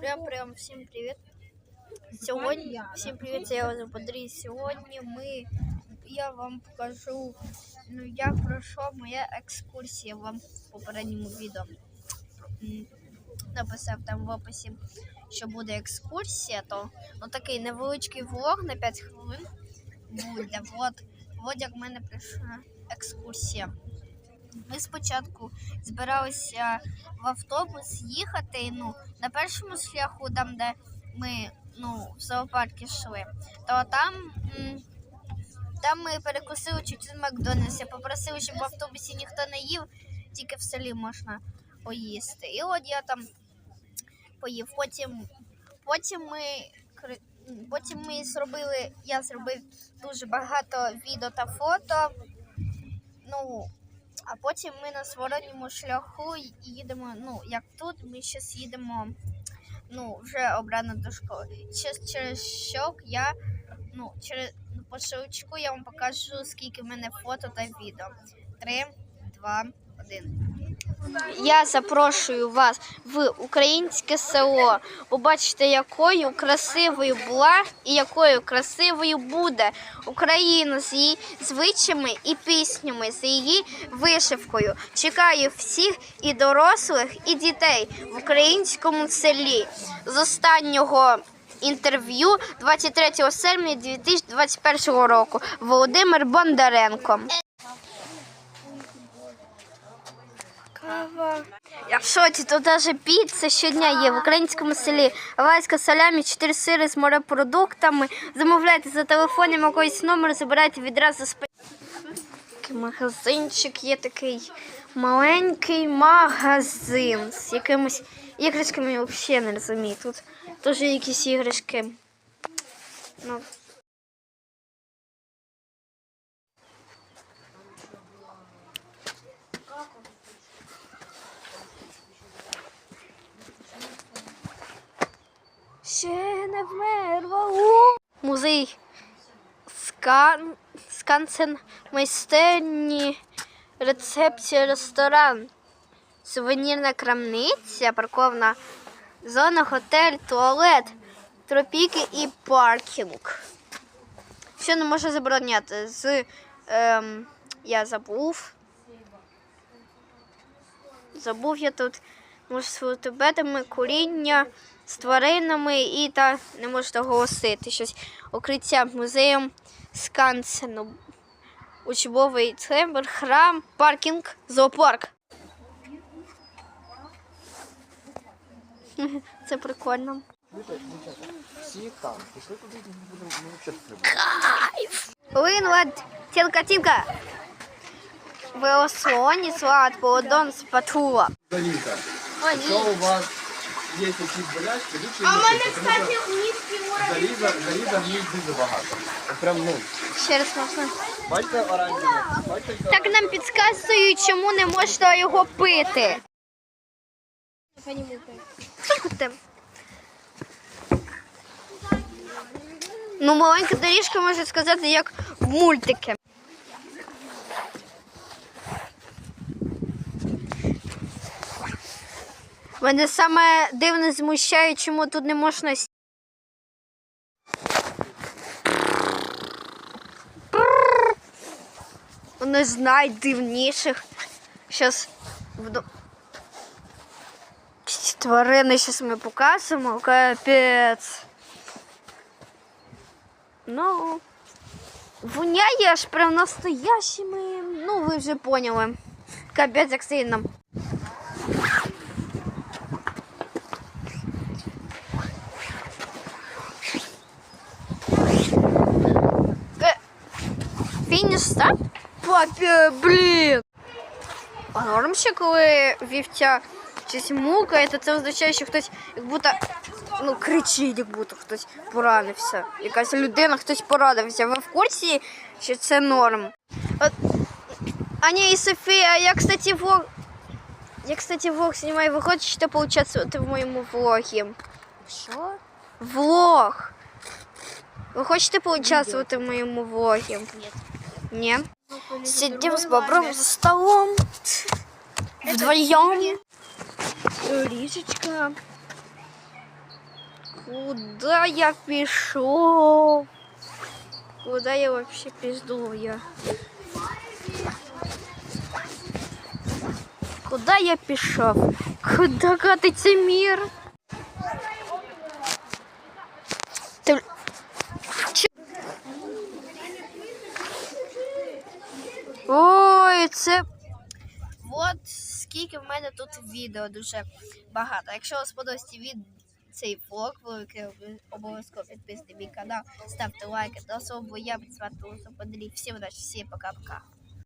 Прям прям всім привіт. Сьогодні всім привіт, я вас Андрій. Сьогодні ми я вам покажу, ну як пройшла моя екскурсія вам в попередньому відео. Написав там в описі, що буде екскурсія, то ну, такий невеличкий влог на 5 хвилин буде. От, от як в мене прийшла екскурсія. Ми спочатку збиралися в автобус їхати. Ну, на першому шляху, там, де ми ну, в зоопарк йшли, то там, там ми перекусили чуть в Макдональдсі, попросили, щоб в автобусі ніхто не їв, тільки в селі можна поїсти. І от я там поїв. Потім, потім ми. Потім ми зробили, я зробив дуже багато відео та фото. Ну, а потім ми на зворотньому шляху їдемо. Ну, як тут, ми зараз їдемо ну, вже обрано до школи. Через, через щок я, ну, через ну, по щелчку я вам покажу, скільки в мене фото та відео. Три, два, один. Я запрошую вас в українське село. Побачите, якою красивою була і якою красивою буде Україна з її звичаями і піснями, з її вишивкою. Чекаю всіх і дорослих, і дітей в українському селі. З останнього інтерв'ю 23 серпня 2021 року Володимир Бондаренко. В шоці, тут навіть піца щодня є в українському селі. Гавайська салямі, 4 сири з морепродуктами. Замовляйте за телефоном якийсь номер, забирайте відразу з Такий магазинчик є такий маленький магазин з якимись іграшками я взагалі не розумію. Тут теж якісь іграшки. Ну, Ще не вмерла. У. Музей скан... скансен майстерні, рецепція, ресторан, сувенірна крамниця, парковна зона, готель, туалет, тропіки і паркінг. Що не можу забороняти? З ем, я забув. Забув я тут можу з куріння з тваринами і та не можете оголосити щось. Укриття музеєм скансену, учбовий центр, храм, паркінг, зоопарк. Це прикольно. Всі там. Пішли туди, будемо взагалі стрибати. Тілка-тілка. Велослоні, слад, полодон, спатула. Заліза, О, у вас є якісь болячки, лучше а мене, кстати, заліза, заліза в них дуже багато. От Прям, ну, Ще раз можна. бачите оранжеве, бачите, Так нам підказують, чому не можна його пити. Слухайте. Ну, маленька доріжка можна сказати, як в мультики. Мене саме дивне змущає, чому тут не можна с- Одне з найдивніших. Щас. Ці тварини зараз ми покажемо. Капець. Ну. Воняє аж прям настоящими. Ну, ви вже поняли. Капець, як сильно. Старт? Папі, блін. А норм ще, коли вівця щось мукає, то це означає, що хтось як будто ну, кричить, як будто хтось поранився. Якась людина, хтось поранився. Ви в курсі, що це норм. От, Аня і Софія, я, кстати, влог. Я, кстати, влог снимаю. Вы хочете поучаствовать в моєму влогі? Що? Влог. Ви хочете поучаствувати в моєму влогі? Ні. Сидим с бобром за столом. Вдвоем. Ріжечка. Куда я пішов? Куда я вообще пизду я? Куда я пішов? Куда катиться мир? Ти... Ой, це. От скільки в мене тут відео дуже багато. Якщо вам сподобався від цей влог, великий обов'язково підписуйте мій канал, ставте лайки. До особливо я Луса Подрі. Всім удачі, всім пока-пока.